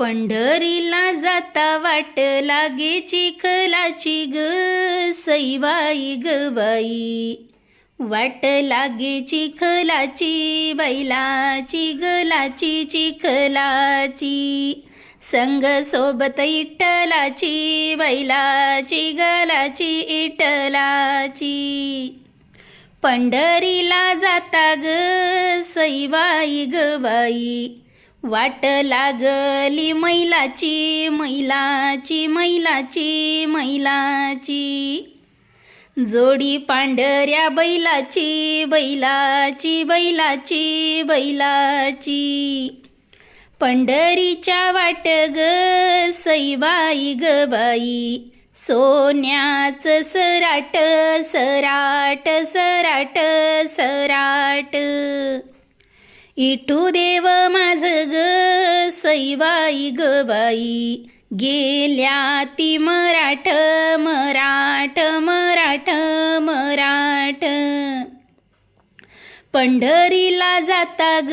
पंढरीला जाता वाट लागे चिखलाची ग सईबाई ग बाई. वाट लागे चिखलाची बैलाची गलाची चिखलाची. संग सोबत इटलाची बैलाची गलाची इटलाची. पंढरीला जाता ग सईबाई ग बाई. वाट लागली मैलाची मैलाची मैलाची मैलाची. जोडी पांढऱ्या बैलाची बैलाची बैलाची बैलाची. पंढरीच्या वाट ग सईबाई ग बाई. सोन्याच सराट सराट सराट सराट. इटू देव माझ ग सईबाई ग बाई. गेल्या ती मराठ मराठ मराठ मराठ. पंढरीला जाता ग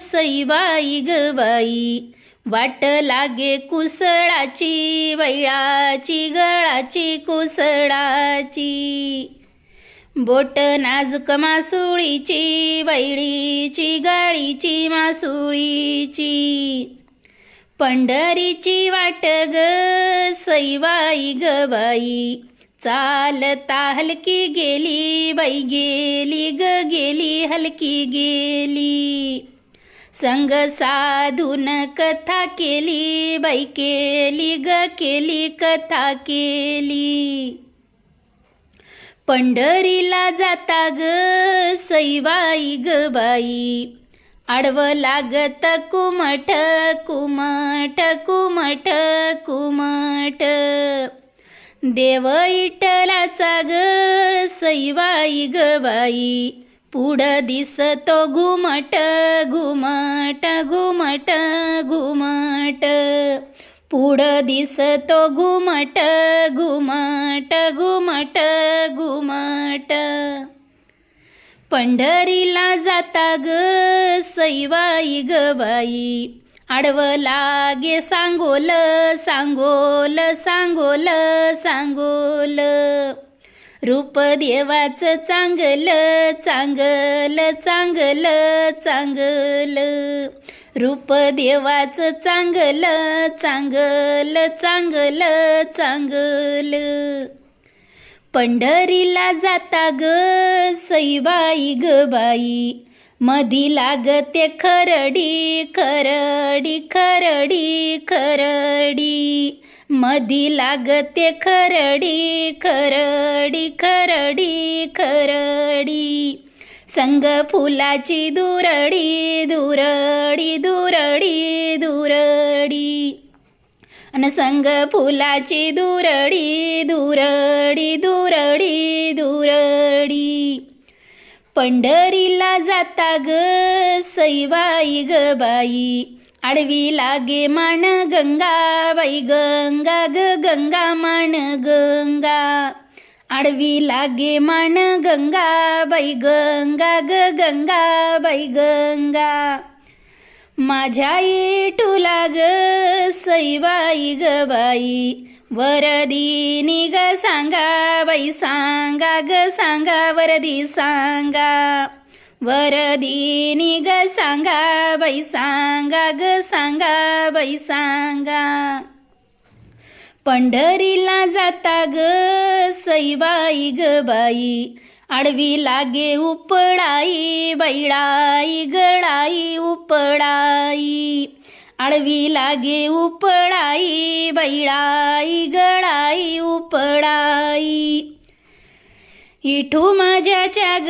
सईबाई ग बाई. वाट लागे कुसळाची बैळाची गळाची कुसळाची. बोट नाजूक मासुळीची बैळीची गाळीची मासुळीची. पंढरीची वाट ग सईबाई ग बाई. चालता हलकी गेली बाई गेली ग गेली हलकी गेली. संग साधून कथा केली बाई केली ग केली कथा केली. पंढरीला जाता ग सईबाई ग बाई. आडवं लागत कुमठ कुमठ कुमठ कुमठ. देव इटलाचा ग सईबाई ग बाई. पुढं दिसतो घुमट घुमट घुमट घुम पुढं दिसतो घुमट घुमट घुमट घुमट. पंढरीला जाता ग सईबाई ग बाई. आडवं लागे सांगोल सांगोल सांगोल सांगोल. रूप देवाचं चांगलं चांगलं चांगलं चांगलं. रूप देवाचं चांगलं चांगलं चांगलं चांगलं. पंढरीला जाता ग सईबाई ग बाई. मधी लागते खरडी खरडी खरडी खरडी. मधी लागते खरडी खरडी खरडी खरडी. संग फुलाची दुरडी दुरडी दुरडी दुरडी. अन संग फुलाची दुरडी दुरडी दुरडी दुरडी. पंढरीला जाता ग सईबाई ग बाई. आडवी लागे मान गंगा बाई गंगा ग गंगा मान गंगा. आडवी लागे मान गंगा बाई गंगा ग गंगा बाई गंगा. माझ्या इटूला ग सईबाई ग बाई. वरदी ग सांगा बाई सांगा ग सांगा वरदी सांगा. वरदी ग सांगा बाई सांगा ग सांगा बाई सांगा. पंढरीला जाता ग सईबाई ग बाई. आडवी लागे उपडाई बैडाई गडाई उपडाई. आडवी लागे उपडाई बैडाई गडाई उपडाई. इठू माझ्याच्या ग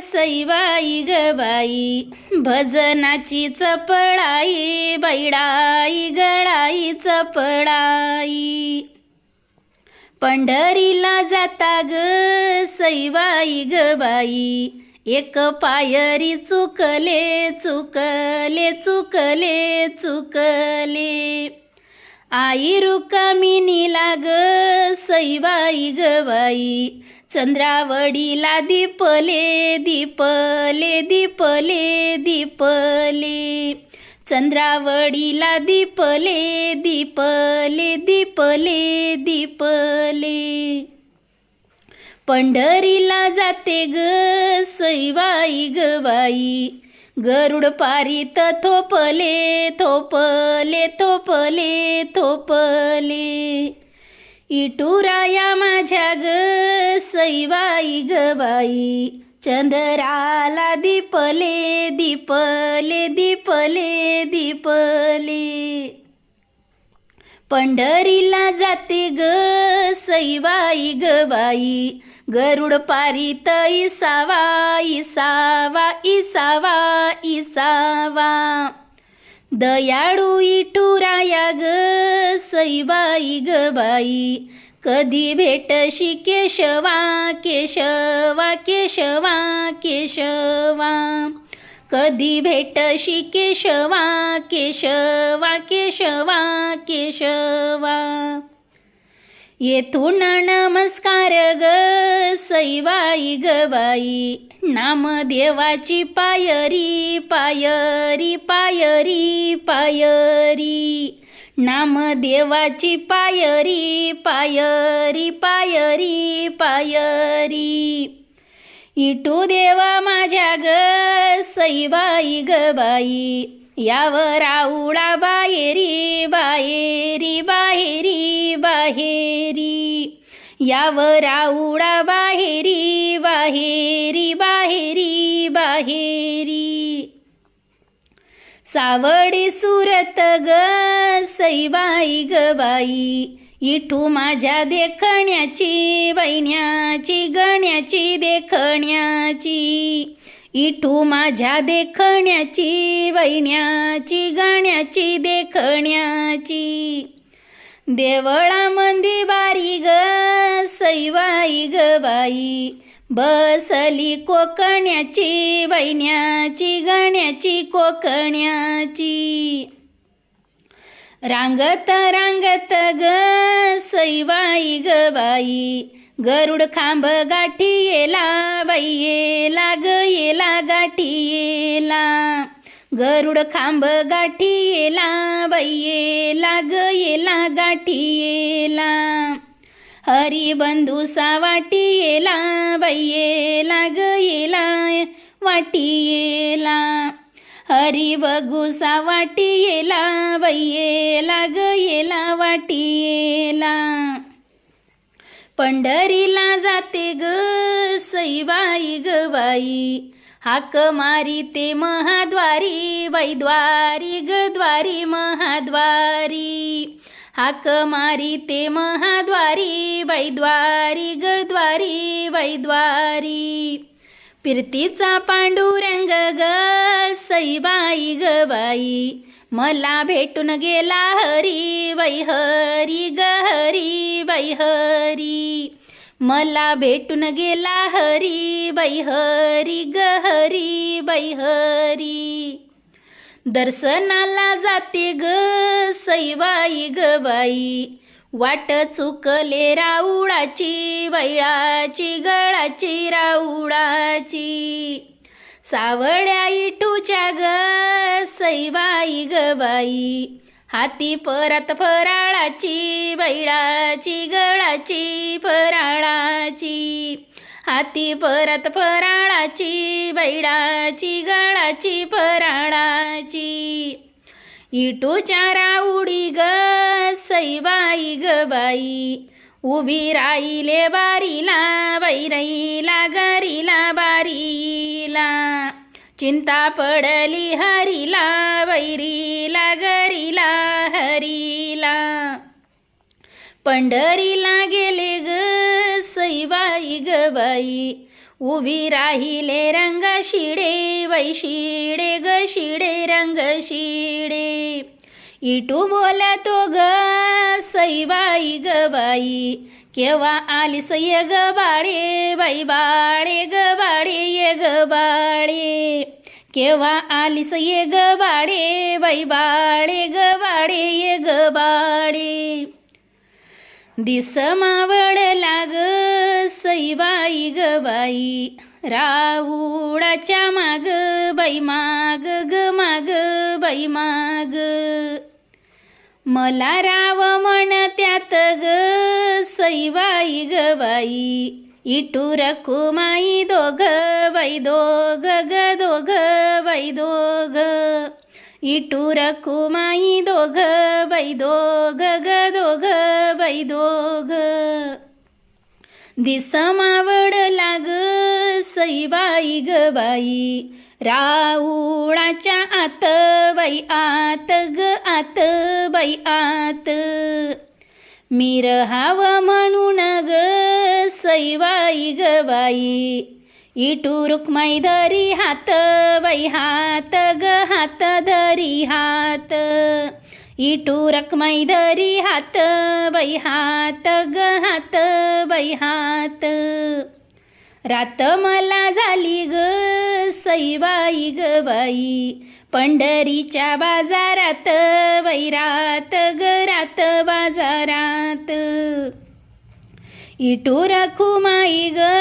सईबाई ग बाई. भजनाची चपळाई बैडाई गळाई चपळाई. पंढरीला जाता ग सईबाई ग बाई. एक पायरी चुकले चुकले चुकले चुकले. आई रुकामिनीला लाग सईबाई ग बाई. चंद्रावडीला दीपले दीपले दीपले दीपले. चंद्रावडीला दीपले दीपले दीपले दीपले. पंढरीला जाते ग सईबाई ग बाई गरुड पारित थोपले थोपले थोपले थोपले. इटुराया माझ्या ग सईबाई ग बाई चंद्राला दीपले दीपले दीपले दीपले. पंढरीला जाते ग सईबाई ग बाई गरुड तई सावा इसावा इसावा इसावा. दयाळू इटुराया ग सईबाई ग बाई कधी भेटशी केशवा केशवा केशवा केशवा. कधी भेटशी केशवा केशवा केशवा केशवा. येथून नमस्कार ग सईबाई ग बाई. नामदेवाची पायरी पायरी पायरी पायरी. नामदेवाची पायरी पायरी पायरी पायरी. इटू देवा माझ्या ग सईबाई ग बाई. यावर आवळा बाहेरी बाहेरी बाहेरी बाहेरी. यावर आवळा बाहेरी बाहेरी बाहेरी बाहेरी. सावडी सुरत ग सईबाई ग बाई. इठू माझ्या देखण्याची बैण्याची गण्याची देखण्याची. इठू माझ्या देखण्याची बैण्याची गण्याची देखण्याची. देवळा मंदी बारी ग सईबाई ग बाई. बसली कोकण्याची बैण्याची गण्याची कोकण्याची. रांगत रांगत ग सईबाई ग बाई. गरुड खांब गाठी येला बाई येला ग येला गाठी येला. गरुड खांब गाठी येला बाई येला ग येला गाठी येला. हरिबंधू सा वाटी येला बाई येला ग येला वाटी येला. हरी बघूसा वाटी येला बाई ग येला वाटी येला. पंढरीला जाते ग सईबाई ग बाई. हाक मारी ते महाद्वारी बाई द्वारी ग द्वारी महाद्वारी. हाक मारी ते महाद्वारी बाई गद्वारी ग फिरतीचा पांडुरंग ग सईबाई ग बाई. मला भेटून गेला हरी बाई हरी ग हरी बाई हरी मला भेटून गेला हरी बाई हरी ग हरी बाई हरी दर्शनाला जाते ग सईबाई ग बाई. वाट चुकले राऊळाची बैळाची गळाची राऊळाची. सावळ्या इटूच्या ग सईबाई ग बाई. हाती परत फराळाची बैळाची गळाची फराळाची. हाती परत फराळाची बैळाची गळाची फराळाची. इटू चारा उडी ग सईबाई ग बाई. उभी राहिले बारीला बैरईला गरीला बारीला. चिंता पडली हरीला वैरीला गरीला हरीला. पंढरीला गेले ग सईबाई ग बाई. उभी राहिले रंग शिडे बाई शिडे ग शिडे रंग शिडे. इटू बोलतो ग सईबाई ग बाई. केव्हा आली सय ग बाळे बाई बाळे ग बाळे ये ग बाळे. केव्हा आली ये ग बाळे बाई बाळे ग बाळे ये ग बाळे. दिस मावडला लाग सईबाई ग बाई. राऊळाच्या माग बाई माग ग माग बाई माग. मला राव म्हणत्यात ग सईबाई ग बाई. इटू रखुमाई दोघ बाई दोघ ग दोघ बाई दोघ. इटू रखुमाई दोघ बै दोघ ग दोघ बै दोघ दिस मावड लाग सईबाई ग बाई राऊळाच्या आत बाई आत ग आत बाई आत मी रहाव म्हणून ग सईबाई ग बाई इटू रुक्माई धरी हात बाई हात ग हात धरी हात इटू रकमाई धरी हात बै हात ग हात बै हात रात मला झाली ग सईबाई ग बाई पंढरीच्या बाजारात वैरात ग रात बाजारात इटू रखुमाई ग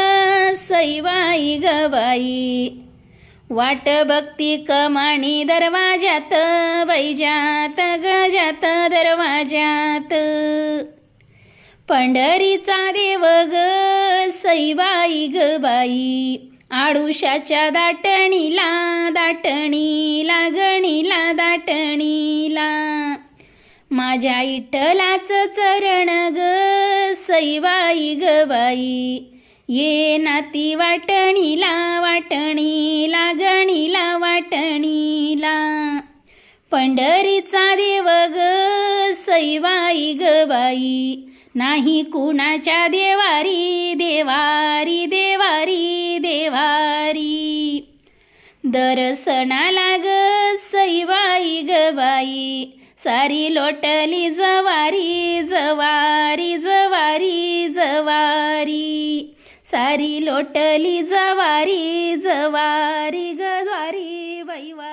सईबाई ग बाई वाट भक्ती कमाणी दरवाजात बैजात गजात दरवाज्यात. दरवाजात पंढरीचा देव ग सईबाई ग बाई. आडुशाच्या दाटणीला दाटणीला गणीला दाटणीला. माझ्या इठलाच चरण ग सईबाई ग बाई. ये नाती वाटणीला वाटणीला गणीला वाटणीला. पंढरीचा देव ग सईबाई ग बाई. नाही कुणाच्या देवारी देवारी देवारी देवारी. दर्शनाला ग सईबाई ग बाई. सारी लोटली जवारी जवारी जवारी जवारी. सारी लोटली जवारी जवारी गजवारी बैवा